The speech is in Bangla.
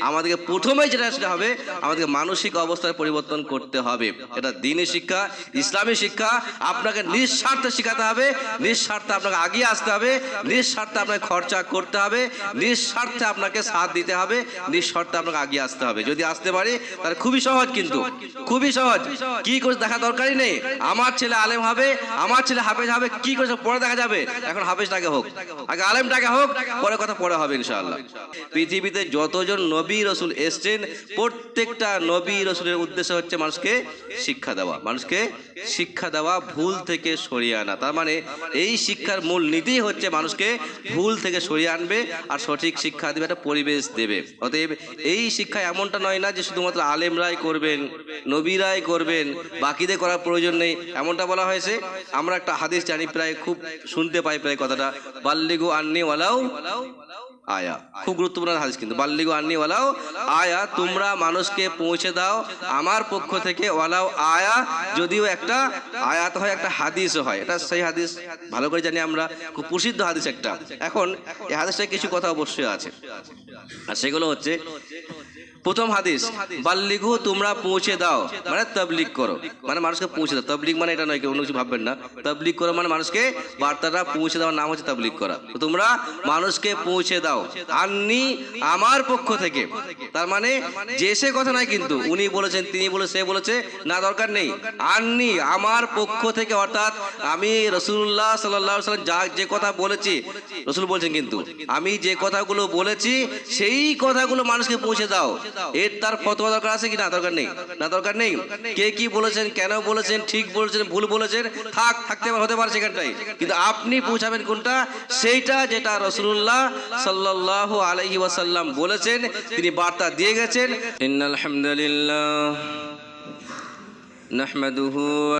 আমাদেরকে প্রথমেই যেটা সেটা হবে, আমাদেরকে মানসিক অবস্থার পরিবর্তন করতে হবে। এটা দিনই শিক্ষা, ইসলামী শিক্ষা, আপনাকে নিঃস্বার্থে শেখাতে হবে, নিঃস্বার্থে আপনাকে আগিয়ে আসতে হবে, নিঃস্বার্থে আপনাকে খরচা করতে হবে, নিঃস্বার্থে আপনাকে সাথ দিতে হবে, নিঃস্বার্থে আপনাকে আগিয়ে আসতে হবে। যদি আসতে পারি, তাহলে খুবই সহজ কিন্তু, খুবই সহজ। কি করে দেখা দরকারই নেই, আমার ছেলে আলেম হবে, আমার ছেলে হাফেজ হবে, কি করে পরে দেখা যাবে? এখন হাফেজটাকে হোক, আগে আলেমটাকে হোক, পরে কথা পরে হবে ইনশাআল্লাহ। পৃথিবীতে যতজন নবী রসুল এসছেন, প্রত্যেকটা নবী রসুলের উদ্দেশ্য হচ্ছে মানুষকে শিক্ষা দেওয়া। মানুষকে শিক্ষা দেওয়া ভুল থেকে সরিয়ে আনা। তার মানে এই শিক্ষার মূল নীতি হচ্ছে মানুষকে ভুল থেকে সরিয়ে আনবে আর সঠিক শিক্ষা দেবে, একটা পরিবেশ দেবে। অতএব এই শিক্ষা এমনটা নয় না যে শুধুমাত্র আলেমরাই করবেন, নবীরাই করবেন, বাকিদের করার প্রয়োজন নেই। এমনটা বলা হয়েছে। আমরা একটা হাদিস জানি প্রায়, খুব শুনতে পাই প্রায় কথাটা। বাল্লিগু আন্নি ওয়ালাও আয়া। খুব গুরুত্বপূর্ণ হাদিস কিন্তু। বাল্লিগু আননি ওয়ালাও আয়া, তোমরা মানুষকে পৌঁছে দাও। আমার পক্ষ থেকে ওয়ালাও আয়া, যদিও একটা আয়াত হয়, একটা হাদিসও হয়। এটা সেই হাদিস। ভালো করে জানি আমরা। খুব প্রসিদ্ধ হাদিস একটা। এখন, এই হাদিসটা কিছু কথা অবশ্যই আছে। আর সেগুলো হচ্ছে প্রথম হাদিস বাল্লিগু তোমরা পৌঁছে দাও। মানে তবলিগ করো। মানে মানুষকে পৌঁছে দাও। তবলিগ মানে এটা নয় কেউ অন্য কিছু ভাববেন না। তবলিগ করো মানে মানুষকে বার্তাটা পৌঁছে দেওয়ার নাম হচ্ছে তবলিগ করা। তো তোমরা মানুষকে পৌঁছে দাও। আননি আমার পক্ষ থেকে। তার মানে যে সে কথা নয় কিন্তু উনি বলেছেন তিনি বলে সে বলেছে না দরকার নেই। আননি আমার পক্ষ থেকে অর্থাৎ আমি রসুল্লাহ সাল্লাহ সাল্লাম যা যে কথা বলেছি রসুল বলছেন কিন্তু আমি যে কথাগুলো বলেছি সেই কথাগুলো মানুষকে পৌঁছে দাও। এর তার ফতোয়া দরকার আছে কি না? দরকার নেই। না, দরকার নেই। কে কি বলেছেন, কেন বলেছেন, ঠিক বলেছেন, ভুল বলেছেন, থাক, থাকতে হতে পারে সেখানটাই কিন্তু আপনি পৌঁছাবেন কোনটা? সেইটা যেটা রসুল্লাহ সাল্লাহ আলহি ওয়াসাল্লাম বলেছেন, তিনি বার্তা দিয়ে গেছেন। ইন্নাল হামদুলিল্লাহ